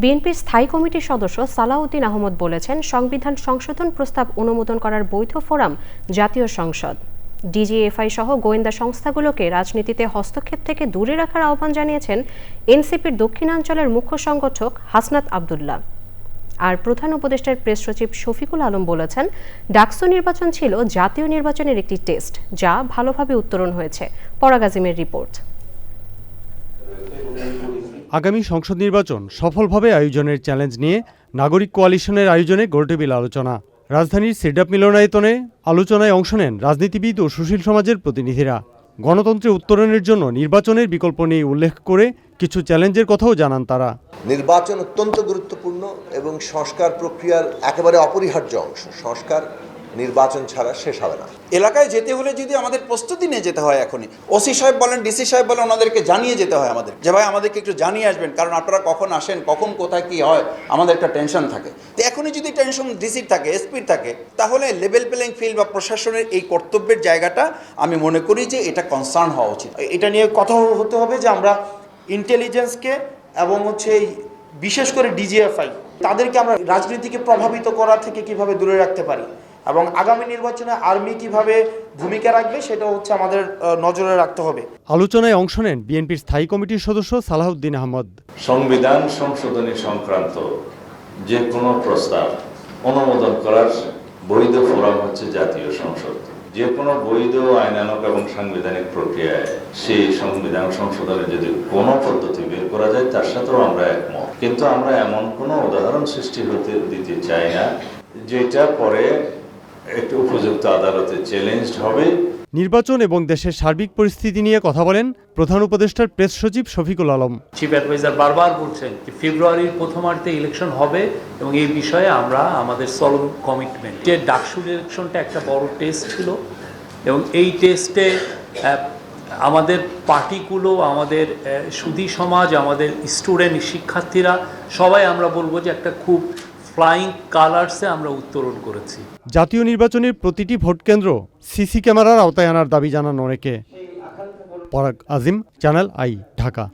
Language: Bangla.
বিএনপির স্থায়ী কমিটির সদস্য সালাউদ্দিন আহমদ বলেছেন, সংবিধান সংশোধন প্রস্তাব অনুমোদন করার বৈধ ফোরাম জাতীয় সংসদ। ডিজিএফআই সহ গোয়েন্দা সংস্থাগুলোকে রাজনীতিতে হস্তক্ষেপ থেকে দূরে রাখার আহ্বান জানিয়েছেন এনসিপির দক্ষিণাঞ্চলের মুখ্য সংগঠক হাসনাত আবদুল্লাহ। আর প্রধান উপদেষ্টার প্রেস সচিব শফিকুল আলম বলেছেন, ডাকসু নির্বাচন ছিল জাতীয় নির্বাচনের একটি টেস্ট, যা ভালোভাবে উত্তরণ হয়েছে। পরাগাজিমের রিপোর্ট। আগামী সংসদ নির্বাচন সফলভাবে আয়োজনের চ্যালেঞ্জ নিয়ে নাগরিক কোয়ালিশনের আয়োজনে গোলটেবিল আলোচনা। রাজধানীর সিডাপ মিলনায়তনে আলোচনায় অংশ নেন রাজনীতিবিদ ও সুশীল সমাজের প্রতিনিধিরা। গণতন্ত্রে উত্তরণের জন্য নির্বাচনের বিকল্প নিয়ে উল্লেখ করে কিছু চ্যালেঞ্জের কথাও জানান তারা। নির্বাচন অত্যন্ত গুরুত্বপূর্ণ এবং সংস্কার প্রক্রিয়ার একেবারে অপরিহার্য অংশ। সংস্কার নির্বাচন ছাড়া শেষ হবে না। এলাকায় যেতে হলে যদি আমাদের প্রস্তুতি নিয়ে যেতে হয় এখনই, ওসি সাহেব বলেন, ডিসি সাহেব বলেন, ওনাদেরকে জানিয়ে যেতে হয় আমাদের। যে ভাই, আমাদেরকে একটু জানিয়ে আসবেন, কারণ আপনারা কখন আসেন, কখন কোথায় কি হয়, আমাদের একটা টেনশন থাকে। তো এখনই যদি টেনশন, ডিসির থাকে, এসপির থাকে, তাহলে লেভেল প্লেইং ফিল্ড বা প্রশাসনের এই কর্তব্যের জায়গাটা আমি মনে করি যে এটা কনসার্ন হওয়া উচিত। এটা নিয়ে কথা হতে হবে যে আমরা ইন্টেলিজেন্সকে এবং হচ্ছে বিশেষ করে ডিজিএফআই তাদেরকে আমরা রাজনীতিকে প্রভাবিত করা থেকে কীভাবে দূরে রাখতে পারি? এবং আগামী নির্বাচনে আর্মি কীভাবে ভূমিকা রাখবে সেটা হচ্ছে আমাদের নজরে রাখতে হবে। আলোচনায় অংশ নেন বিএনপির স্থায়ী কমিটির সদস্য সালাহউদ্দিন আহমদ। সংবিধান সংশোধনী সংক্রান্ত যে কোনো প্রস্তাব অনুমোদন করার বৈধ ফোরাম হচ্ছে জাতীয় সংসদ। যে কোনো বৈধ আইনানক এবং সাংবিধানিক প্রক্রিয়ায় সেই সংবিধান সংশোধনে যদি কোনো পদ্ধতি বের করা যায় তার সাথেও আমরা একমত। কিন্তু আমরা এমন কোনো উদাহরণ সৃষ্টি হতে দিতে চাই না যেটা পরে একটি উপযুক্ত আদালতে চ্যালেঞ্জড হবে। নির্বাচন এবং দেশের সার্বিক পরিস্থিতি নিয়ে কথা বলেন প্রধান উপদেষ্টার প্রেস সচিব শফিকুল আলম। চিফ অ্যাডভাইজার বারবার বলছেন যে ফেব্রুয়ারির প্রথমার্ধে ইলেকশন হবে এবং এই বিষয়ে আমরা আমাদের সলভ কমিটমেন্ট যে ডাকসুর ইলেকশনটা একটা বড় টেস্ট ছিল এবং এই টেস্টে আমাদের পার্টিগুলো আমাদের সুধী সমাজ আমাদের স্টুডেন্ট শিক্ষার্থীরা সবাই আমরা বলব যে একটা খুব ফ্লাইং কালার্সে আমরা উত্তরণ করেছি। জাতীয় নির্বাচনের প্রতিটি ভোট কেন্দ্র সিসি ক্যামেরার আওতায় আনার দাবি জানান অনেকে। পরাগ আজিম, চ্যানেল আই, ঢাকা।